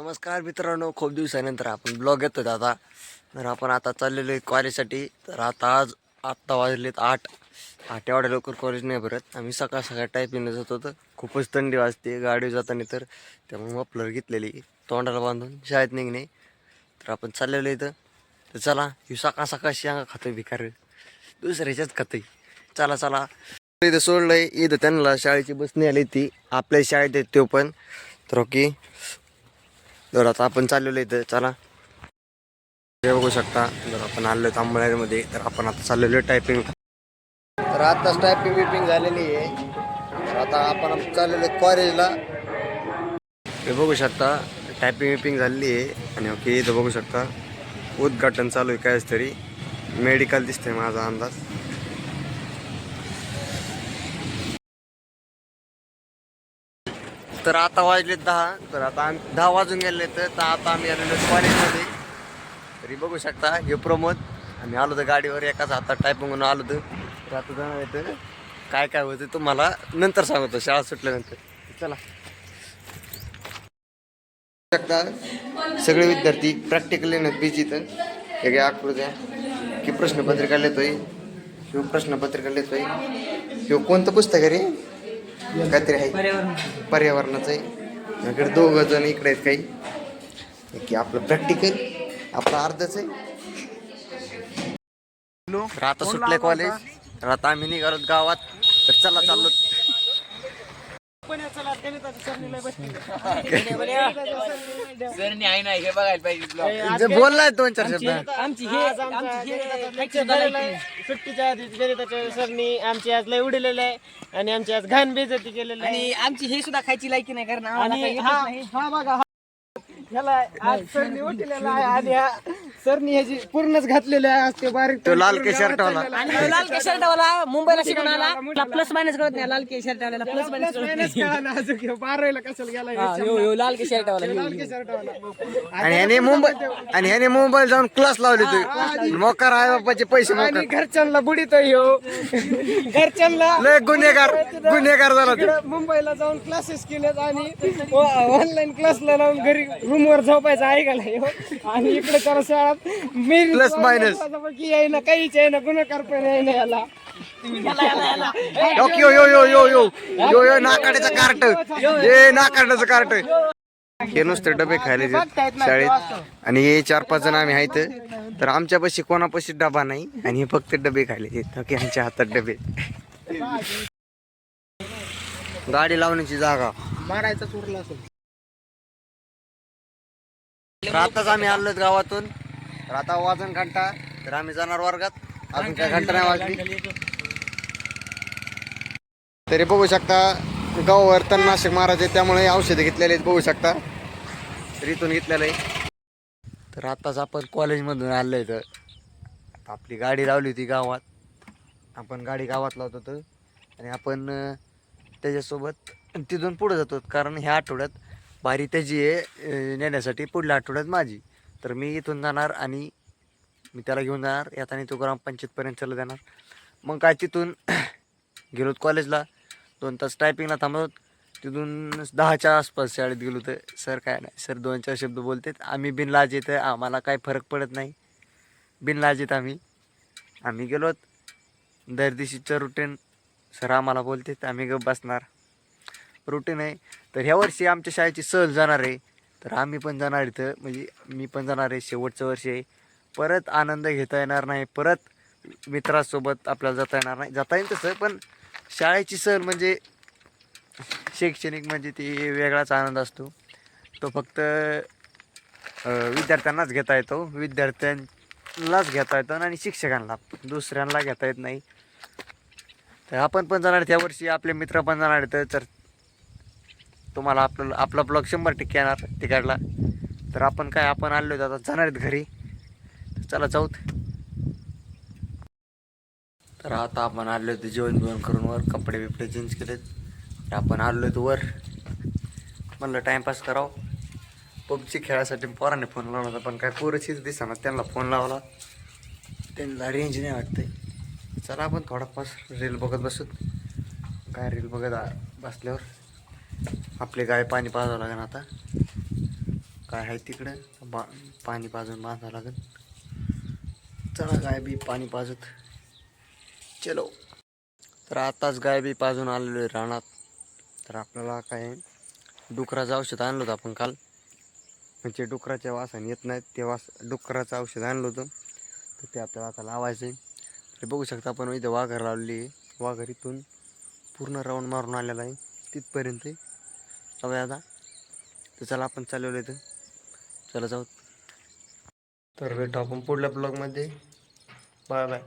नमस्कार मित्रांनो खूप दिवसानंतर आपण ब्लॉग येतो आता तर आपण आता चाललेलो आहे कॉलेजसाठी तर आता आज आत्ता वाजलेत आठ. आठ एवढ्या लवकर कॉलेज नाही भरत. आम्ही सकाळ सकाळ टायपिंग जातो तर खूपच थंडी वाजते गाडी जाताना तर. त्यामुळे मफलर घेतलेली तोंडाला बांधून शाळेत निघणे. तर आपण चाललेलो इथं. तर चला ही सकाळ सकाळ शेंगा खातोय भिकार. दुसऱ्याच्याच खातोय. चला चला. इथं सोडलंय. इथं त्यांना शाळेची बस नाही आली ती आपल्या शाळेत येत तो पण. तर ओके. तर आता आपण चाललेलो इथं चला. हे बघू शकता जर आपण आलो तांबळ्यामध्ये तर आपण आता चाललेलो टायपिंग तर आताच टायपिंग बिपिंग झालेली आहे. तर आता आपण चाललेलो कॉलेजला हे बघू शकता टायपिंग बिपिंग झालेली आहे. आणि ओके इथं बघू शकता उद्घाटन चालू आहे कायच तरी. मेडिकल दिसतंय माझा अंदाज. तर आता वाजले दहा. तर आता आम्ही दहा वाजून गेले तर तर आता आम्ही आलेलो कॉलेजमध्ये. तरी बघू शकता हे प्रमोद आम्ही आलो तर गाडीवर एकाच हातात टायपिंग आलो तर तर आता जाणार येतं काय काय होतं तुम्हाला नंतर सांगतो शाळा सुटल्यानंतर. चला. शकता सगळे विद्यार्थी प्रॅक्टिकल येणं बिजी तर. हे आकृत्या की प्रश्नपत्रिका लिहितोय किंवा प्रश्नपत्रिका लिहितोय. किंवा कोणतं पुस्तक आहे रे? काहीतरी आहे. पर्यावरणाचं. आहे. इकडे दोघं जण इकडे आहेत काही. की आपलं प्रॅक्टिकल आपलं अर्धच आहे. तर आता सुटले कॉलेज तर आता आम्ही निघालो गावात. तर चला चाललो. सरनी आहे ना हे बघायला पाहिजे ब्लॉग जे बोललाय दोन चार शब्द आमची हे आमची हे लेक्चर झालेलं आहे. सुट्टीच्या आधी गणिताच्या सरनी आमची आज लय उडलेलं आहे. आणि आमची आज घाण बेजती केलेलं आहे. आणि आमची हे सुद्धा खायची लायकी नाही कारण आम्हाला आणि काही येतच हा नाही. हा बघा हा ह्याला आज सरनी उठलेला आहे आणि हा सरनी ह्याची पूर्णच घातलेली आहे आज ते बारीक तो लाल के शर्ट वाला. आणि ह्यो लाल के शर्ट वाला मुंबईला शिकून आला. प्लस मायनस कळत नाही लाल के शर्ट वाला प्लस मायनस कळत नाही. बारावीला कशाला गेला हा, ह्यो ह्यो लाल के शर्ट वाला ह्यो, लाल ह्यो. के शर्ट वाला. आणि ह्याने मुंबई आणि ह्याने मुंबईला जाऊन क्लास लावले तू. मोकार आहे बाप्पाचे पैसे आणि मोकार. घरच्यांना बुडीत ह्यो घरच्यांना लय गुन्हेगार गुन्हेगार झाला तू. मुंबईला जाऊन क्लासेस केलेत आणि ऑनलाईन क्लासला लावून घरी रूमवर झोपायचं ऐकायला ह्यो. आणि इकडे तर शाळात मी Plus minus. की आहे ना काहीच आहे ना गुन्हेगार पण आहे ना याला. यो यो यो यो यो यो यो नाकाड्याचं कार्ट. हे नाकाड्याचं कार्ट. हे नुसते डबे खायले देत शाळेत. आणि हे चार पाच जण आम्ही आहेत. तर आमच्यापाशी कोणापाशी डबा नाही. आणि हे फक्त डबे खायले देत. की ह्यांच्या हातात डबे. गाडी लावण्याची जागा. मारायचा चुरला असेल. तर आताच आम्ही आलो गावातून. तर आता वाजन घंटा तर आम्ही जाणार वर्गात. अजून काय घंटा नाही वाजली. तरी बघू शकता गावावर तणनाशक मारायचे त्यामुळे औषधं घेतलेले आहेत बघू शकता. तर इथून घेतलेलं आहे. तर आताच आपण कॉलेजमधून आलो आहे तर आपली गाडी लावली होती गावात. आपण गाडी गावात लावत होतो. आणि आपण त्याच्यासोबत तिथून पुढे जातो. कारण ह्या आठवड्यात पारी त्याची आहे नेण्यासाठी पुढल्या आठवड्यात माझी. तर मी इथून जाणार आणि मी त्याला घेऊन जाणार. येताना तो ग्रामपंचायतपर्यंत चला देणार. मग काय तिथून गेलो कॉलेजला. दोन तास टायपिंगला थांबलो तिथून दहाच्या आसपास शाळेत गेलो तर सर काय नाही सर दोन चार शब्द बोलतात. आम्ही बिनलाज येतं आम्हाला काय फरक पडत नाही. बिनलाज येत आम्ही. आम्ही गेलोत. दर दिवशीचं रुटीन सर आम्हाला बोलतात आम्ही गप बसणार. रुटीन आहे. तर ह्या वर्षी आमच्या शाळेची सहल जाणार आहे. तर आम्ही पण जाणार इथं. म्हणजे मी पण जाणार आहे. शेवटचं वर्ष आहे. परत आनंद घेता येणार नाही. परत मित्रासोबत आपल्याला जाता येणार नाही. जाता येईल तसं पण शाळेची सहल म्हणजे शैक्षणिक म्हणजे ती वेगळाच आनंद असतो. तो फक्त विद्यार्थ्यांनाच घेता येतो. विद्यार्थ्यांनाच घेता येतो आणि शिक्षकांना दुसऱ्यांना घेता येत नाही. तर आपण पण जाणार त्या वर्षी आपले मित्र पण जाणार आहेत. तर तुम्हाला आपलं आपला ब्लॉग शंभर टक्के येणार तिकडला. तर आपण काय आपण आलो आता जाणार आहेत घरी. तर चला जाऊत. तर आता आपण आलो होतो जेवण बिवण करून वर कपडे बिपडे चेंज केलेत. तर आपण आलो होतो वर. म्हणलं टाईमपास करावं. पबजी खेळासाठी पोराने फोन लावला होता पण काय पोरचीच दिसाना त्यांना फोन लावला. त्यांना रेंज नाही वाटते चला आपण थोडाफार रील बघत बसू. काय रील बघत आ- बसल्यावर. आपले गाय पाणी पाजावं लागेल आता. काय आहे तिकडं बा पाणी पाजून बांधावं लागेल. चला गाय बी पाणी पाजत. चलो. तर आताच गाय बी पाजून आलेलो आहे रानात. तर आपल्याला काय डुकराचं औषध आणलं होतं आपण काल. म्हणजे डुकराच्या वासाने येत नाहीत ते वास डुकराचं औषध आणलं होतं. तर ते आपल्याला आता लावायचं आहे. तर बघू शकता आपण इथे वाघर लावली आहे. वाघर इथून पूर्ण राऊंड मारून आलेला आहे. तिथपर्यंत जाऊया आता तर चला आपण चालवलं इथं. चला जाऊ. तर भेटू आपण पुढल्या ब्लॉगमध्ये. Bye bye.